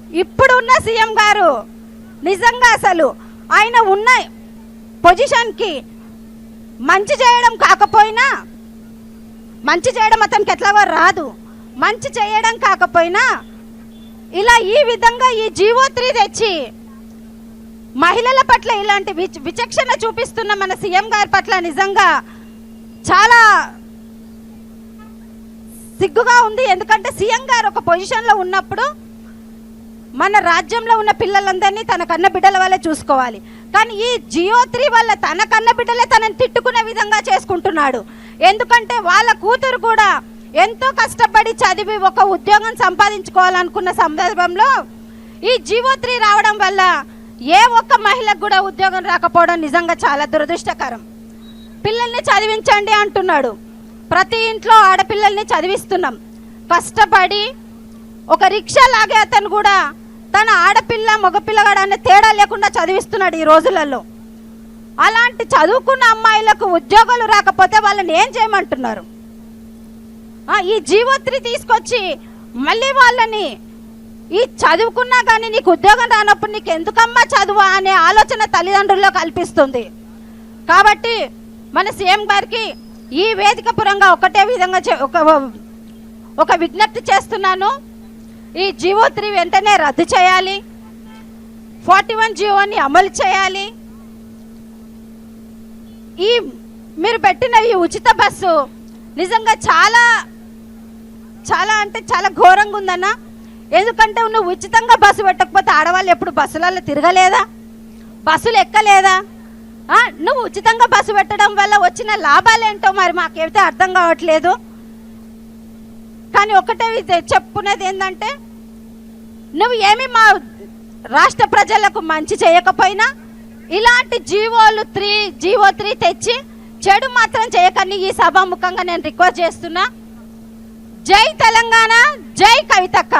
ఇప్పుడున్న సీఎం గారు నిజంగా అసలు ఆయన ఉన్న పొజిషన్కి మంచి చేయడం కాకపోయినా మంచి చేయడం అతనికి ఎట్లాగో రాదు. మంచి చేయడం కాకపోయినా ఇలా ఈ విధంగా ఈ జీవో త్రీ తెచ్చి మహిళల పట్ల ఇలాంటి విచ- విచక్షణ చూపిస్తున్న మన సీఎం గారి పట్ల నిజంగా చాలా సిగ్గుగా ఉంది. ఎందుకంటే సీఎం గారు ఒక పొజిషన్లో ఉన్నప్పుడు మన రాజ్యంలో ఉన్న పిల్లలందరినీ తన కన్న బిడ్డల వల్లే చూసుకోవాలి. కానీ ఈ జియో త్రీ వల్ల తన కన్న బిడ్డలే తనని తిట్టుకునే విధంగా చేసుకుంటున్నాడు. ఎందుకంటే వాళ్ళ కూతురు కూడా ఎంతో కష్టపడి చదివి ఒక ఉద్యోగం సంపాదించుకోవాలనుకున్న సందర్భంలో ఈ జియో త్రీ రావడం వల్ల ఏ ఒక్క మహిళకు కూడా ఉద్యోగం రాకపోవడం నిజంగా చాలా దురదృష్టకరం. పిల్లల్ని చదివించండి అంటున్నాడు. ప్రతి ఇంట్లో ఆడపిల్లల్ని చదివిస్తున్నాం. కష్టపడి ఒక రిక్షా లాగే అతను కూడా తన ఆడపిల్ల మగపిల్లగాడు అనే తేడా లేకుండా చదివిస్తున్నాడు ఈ రోజులలో. అలాంటి చదువుకున్న అమ్మాయిలకు ఉద్యోగాలు రాకపోతే వాళ్ళని ఏం చేయమంటున్నారు? ఈ జీవోత్రి తీసుకొచ్చి మళ్ళీ వాళ్ళని ఈ చదువుకున్నా కానీ నీకు ఉద్యోగం రానప్పుడు నీకు ఎందుకమ్మా చదువు అనే ఆలోచన తల్లిదండ్రుల్లో కల్పిస్తుంది. కాబట్టి మన సీఎం గారికి ఈ వేదిక పురంగా ఒకటే విధంగా ఒక ఒక విజ్ఞప్తి చేస్తున్నాను. ఈ జీవో త్రీ వెంటనే రద్దు చేయాలి. ఫార్టీ వన్ జీవోని అమలు చేయాలి. ఈ మీరు పెట్టిన ఈ ఉచిత బస్సు నిజంగా చాలా చాలా అంటే చాలా ఘోరంగా ఉందన్న. ఎందుకంటే నువ్వు ఉచితంగా బస్సు పెట్టకపోతే ఆడవాళ్ళు ఎప్పుడు బస్సులలో తిరగలేదా? బస్సులు ఎక్కలేదా? నువ్వు ఉచితంగా బస్సు పెట్టడం వల్ల వచ్చిన లాభాలేంటో మరి మాకైతే అర్థం కావట్లేదు. కానీ ఒకటే చెప్పుకునేది ఏంటంటే నువ్వు ఏమి మా రాష్ట్ర ప్రజలకు మంచి చేయకపోయినా ఇలాంటి జీవోలు త్రీ జీవో త్రీ తెచ్చి చెడు మాత్రం చేయకని ఈ సభాముఖంగా నేను రిక్వెస్ట్ చేస్తున్నా. జై తెలంగాణ జై కవితక్క.